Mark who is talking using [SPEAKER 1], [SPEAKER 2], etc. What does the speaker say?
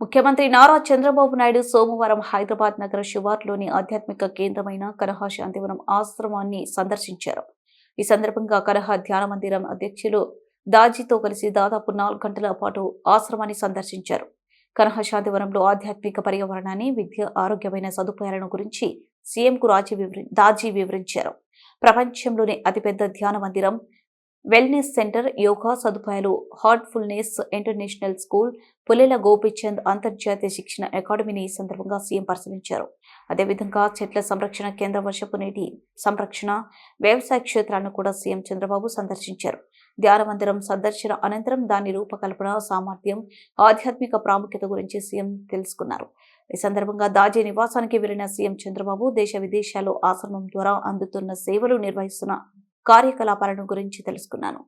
[SPEAKER 1] ముఖ్యమంత్రి నారా చంద్రబాబు నాయుడు సోమవారం హైదరాబాద్ నగర శివార్లోని ఆధ్యాత్మిక కేంద్రమైన కనహ శాంతివనం ఆశ్రమాన్ని సందర్శించారు. ఈ సందర్భంగా కరహ ధ్యాన మందిరం అధ్యక్షులు దాజీతో కలిసి దాదాపు నాలుగు గంటల పాటు ఆశ్రమాన్ని సందర్శించారు. కనహ శాంతివనంలో ఆధ్యాత్మిక పర్యావరణాన్ని విద్య ఆరోగ్యమైన సదుపాయాలను గురించి సీఎంకు రాజీ వివరి దాజీ వివరించారు. ప్రపంచంలోనే అతిపెద్ద ధ్యాన మందిరం వెల్నెస్ సెంటర్ యోగా సదుపాయాలు heartfulness international school Pullela Gopichand అంతర్జాతీయ శిక్షణ అకాడమీని ఈ సందర్భంగా సీఎం పరిశీలించారు. అదేవిధంగా చెట్ల సంరక్షణ కేంద్ర వర్షపు నీటి సంరక్షణ వ్యవసాయ క్షేత్రాలను కూడా సీఎం చంద్రబాబు సందర్శించారు. ధ్యానమందిరం సందర్శన అనంతరం దాని రూపకల్పన సామర్థ్యం ఆధ్యాత్మిక ప్రాముఖ్యత గురించి సీఎం తెలుసుకున్నారు. ఈ సందర్భంగా దాజీ నివాసానికి వెళ్ళిన సీఎం చంద్రబాబు దేశ విదేశాల్లో ఆశ్రమం ద్వారా అందుతున్న సేవలు నిర్వహిస్తున్న కార్యకలాపాలను గురించి తెలుసుకున్నాను.